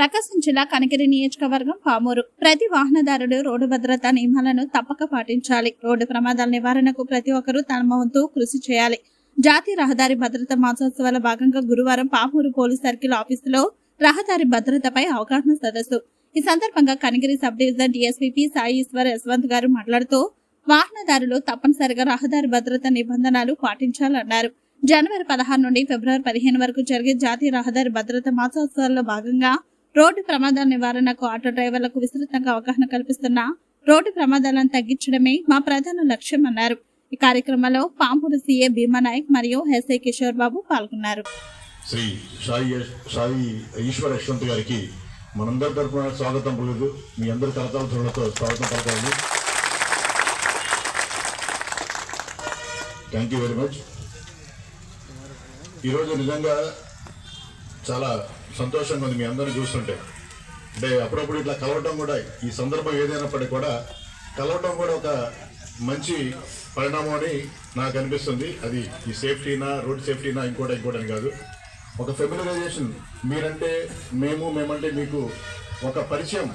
ప్రకాశం జిల్లా కనగిరి నియోజకవర్గం పామూరు. ప్రతి వాహనదారుడు రోడ్డు భద్రతా నియమాలను తప్పక పాటించాలి. రోడ్డు ప్రమాదాల నివారణకు ప్రతి ఒక్కరూ తమ వంతు కృషి చేయాలి. జాతీయ రహదారి భద్రత మహోత్సవాల భాగంగా గురువారం పామూరు పోలీస్ సర్కిల్ ఆఫీసులో రహదారి భద్రతపై అవగాహన సదస్సు. ఈ సందర్భంగా Kanigiri sub division DSP Sai Eswar Yashwant గారు మాట్లాడుతూ వాహనదారులు తప్పనిసరిగా రహదారి భద్రత నిబంధనలు పాటించాలన్నారు. జనవరి పదహారు నుండి ఫిబ్రవరి పదిహేను వరకు జరిగే జాతీయ రహదారి భద్రత మాసోత్సవాల్లో భాగంగా రోడ్డు ప్రమాదాల నివారణకు ఆటో డ్రైవర్లకు విస్తృతంగా అవగాహన కల్పిస్తున్న రోడ్డు ప్రమాదాలను తగ్గించడమే మా ప్రధాన లక్ష్యం అన్నారు. ఈ కార్యక్రమంలో పాంపూరు సీఏ భీమా నాయక్ మరియు ఎస్ఐ కిషోర్ బాబు పాల్గొన్నారు. శ్రీ సాయి సాయి ఈశ్వర్ యశ్వంత్ గారికి మనందరి తరఫున స్వాగతం పలుకుతూ మీ అందరి కరతాల ధ్వనులతో స్వాగతం పలకాలి థ్యాంక్ యూ వెరీ మచ్ ఈరోజు నిజంగా చాలా సంతోషంగా ఉంది మీ అందరిని చూస్తుంటే. అంటే అప్పుడప్పుడు ఇట్లా కలవటం కూడా ఈ సందర్భం ఏదైనప్పటికీ కూడా కలవటం కూడా ఒక మంచి పరిణామం అని నాకు అనిపిస్తుంది. అది ఈ సేఫ్టీనా రోడ్ సేఫ్టీనా ఇంకోటి ఇంకోటి అని కాదు. ఒక ఫెమిలరైజేషన్. మీరంటే మేము మేమంటే మీకు ఒక పరిచయం.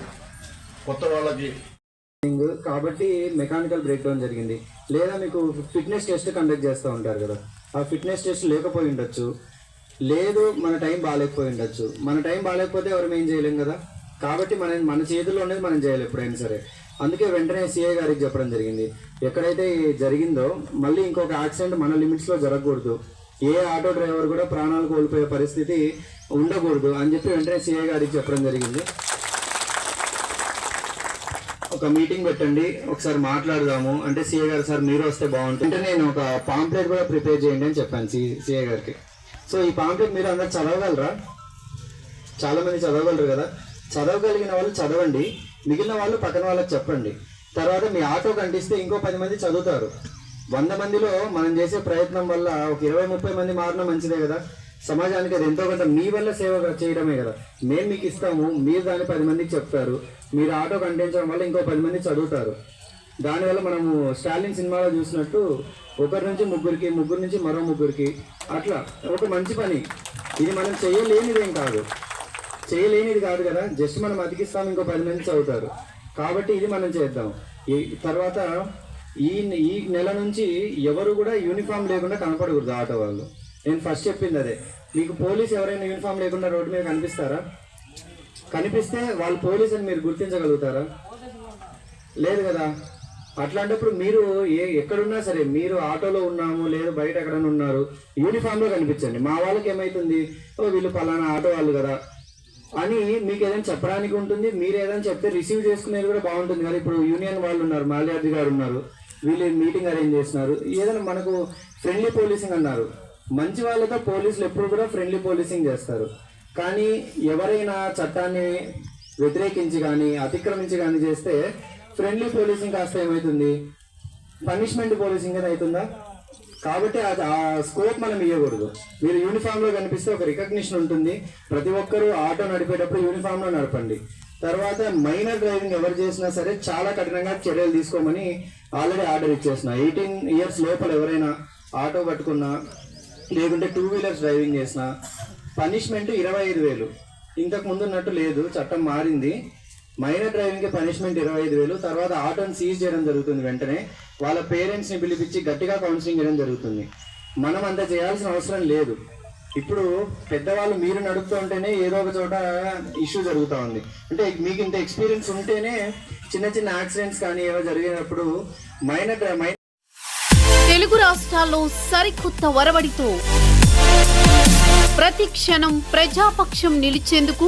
కొత్త వాళ్ళకి. కాబట్టి మెకానికల్ బ్రేక్ డౌన్ జరిగింది. లేదా మీకు ఫిట్నెస్ టెస్ట్ కండక్ట్ చేస్తూ ఉంటారు కదా. ఆ ఫిట్నెస్ టెస్ట్ లేకపోయి ఉండొచ్చు. లేదు మన టైం బాగాలేకపోయి ఉండొచ్చు. మన టైం బాగాలేకపోతే ఎవరు ఏం చేయలేం కదా? కాబట్టి మన మన చేతుల్లో ఉండేది మనం చేయాలి ఎప్పుడైనా సరే. అందుకే వెంటనే సిఐ గారికి చెప్పడం జరిగింది. ఎక్కడైతే జరిగిందో మళ్ళీ ఇంకొక యాక్సిడెంట్ మన లిమిట్స్లో జరగకూడదు. ఏ ఆటో డ్రైవర్ కూడా ప్రాణాలు కోల్పోయే పరిస్థితి ఉండకూడదు అని చెప్పి వెంటనే సిఐ గారికి చెప్పడం జరిగింది. ఒక మీటింగ్ పెట్టండి ఒకసారి మాట్లాడదాము. అంటే సిఐ గారు సార్ మీరు వస్తే బాగుంటుంది. అంటే నేను ఒక పాంప్లెట్ కూడా ప్రిపేర్ చేయండి అని చెప్పాను సి గారికి. సో ఈ పాంప్లెట్ మీరు అందరు చదవగలరా? చాలా మంది చదవగలరు కదా? చదవగలిగిన వాళ్ళు చదవండి మిగిలిన వాళ్ళు పక్కన వాళ్ళకి చెప్పండి. తర్వాత మీ ఆటో కంటిస్తే ఇంకో పది మంది చదువుతారు. వంద మందిలో మనం చేసే ప్రయత్నం వల్ల ఒక ఇరవై ముప్పై మంది మారడం మంచిదే కదా? సమాజానికి అది ఎంతో కొంత మీ వల్ల సేవ చేయడమే కదా? మేము మీకు ఇస్తాము మీరు దాన్ని పది మందికి చెప్తారు. మీరు ఆటో కంటించడం వల్ల ఇంకో పది మంది చదువుతారు. దానివల్ల మనము స్టాలిన్ సినిమాలో చూసినట్టు ఒకరి నుంచి ముగ్గురికి ముగ్గురు నుంచి మరో ముగ్గురికి అట్లా ఒక మంచి పని. ఇది మనం చేయలేనిదేం కాదు. చేయలేనిది కాదు కదా. జస్ట్ మనం అతికిస్తాం ఇంకో పది మంది చదువుతారు. కాబట్టి ఇది మనం చేద్దాం. ఈ తర్వాత ఈ ఈ నెల నుంచి ఎవరు కూడా యూనిఫామ్ లేకుండా కనపడకూడదు ఆటో వాళ్ళు. నేను ఫస్ట్ చెప్పింది అదే. మీకు పోలీస్ ఎవరైనా యూనిఫామ్ లేకుండా రోడ్డు మీద కనిపిస్తారా? కనిపిస్తే వాళ్ళు పోలీస్ అని మీరు గుర్తించగలుగుతారా? లేదు కదా. అట్లాంటప్పుడు మీరు ఏ ఎక్కడున్నా సరే మీరు ఆటోలో ఉన్నాము లేదు బయట ఎక్కడన్నా ఉన్నారు యూనిఫామ్లో కనిపించండి. మా వాళ్ళకి ఏమవుతుంది ఓ వీళ్ళు పలానా ఆటో వాళ్ళు కదా అని మీకు ఏదైనా చెప్పడానికి ఉంటుంది. మీరు ఏదైనా చెప్తే రిసీవ్ చేసుకునేది కూడా బాగుంటుంది కదా. ఇప్పుడు యూనియన్ వాళ్ళు ఉన్నారు మాల్యాద్రి గారు ఉన్నారు వీళ్ళు మీటింగ్ అరేంజ్ చేస్తున్నారు. ఏదైనా మనకు ఫ్రెండ్లీ పోలీసింగ్ అన్నారు. మంచి వాళ్ళతో పోలీసులు ఎప్పుడు కూడా ఫ్రెండ్లీ పోలీసింగ్ చేస్తారు. కానీ ఎవరైనా చట్టాన్ని వ్యతిరేకించి కానీ అతిక్రమించి కానీ చేస్తే ఫ్రెండ్లీ పోలీసింగ్ కాస్త ఏమవుతుంది పనిష్మెంట్ పోలీసింగ్ అని అవుతుందా కాబట్టి అది ఆ స్కోప్ మనం ఇవ్వకూడదు మీరు యూనిఫామ్లో కనిపిస్తే ఒక రికగ్నిషన్ ఉంటుంది. ప్రతి ఒక్కరూ ఆటో నడిపేటప్పుడు యూనిఫామ్లో నడపండి. తర్వాత మైనర్ డ్రైవింగ్ ఎవరు చేసినా సరే చాలా కఠినంగా చర్యలు తీసుకోమని ఆల్రెడీ ఆర్డర్ ఇచ్చేసిన ఎయిటీన్ ఇయర్స్ లోపల ఎవరైనా ఆటో పట్టుకున్నా లేకుంటే టూ వీలర్స్ డ్రైవింగ్ చేసిన పనిష్మెంట్ ఇరవై ఐదు వేలు. ఇంతకు ముందు ఉన్నట్టు లేదు. చట్టం మారింది. మైనర్ డ్రైవింగ్కి పనిష్మెంట్ ఇరవై ఐదు వేలు. తర్వాత ఆటోని సీజ్ చేయడం జరుగుతుంది వెంటనే. వాళ్ళ పేరెంట్స్ని పిలిపించి గట్టిగా కౌన్సిలింగ్ చేయడం జరుగుతుంది. మనం అంత చేయాల్సిన అవసరం లేదు. ఇప్పుడు పెద్దవాళ్ళు మీరు నడుపుతూ ఉంటేనే ఏదో ఒక చోట ఇష్యూ జరుగుతూ ఉంది. అంటే మీకు ఇంత ఎక్స్పీరియన్స్ ఉంటేనే చిన్న చిన్న యాక్సిడెంట్స్ కానీ ఏవో జరిగినప్పుడు మైనర్ మైనర్ తెలుగు రాష్ట్రాల్లో సరికొత్త వరవడితో ప్రతి క్షణం ప్రజాపక్షం నిలిచేందుకు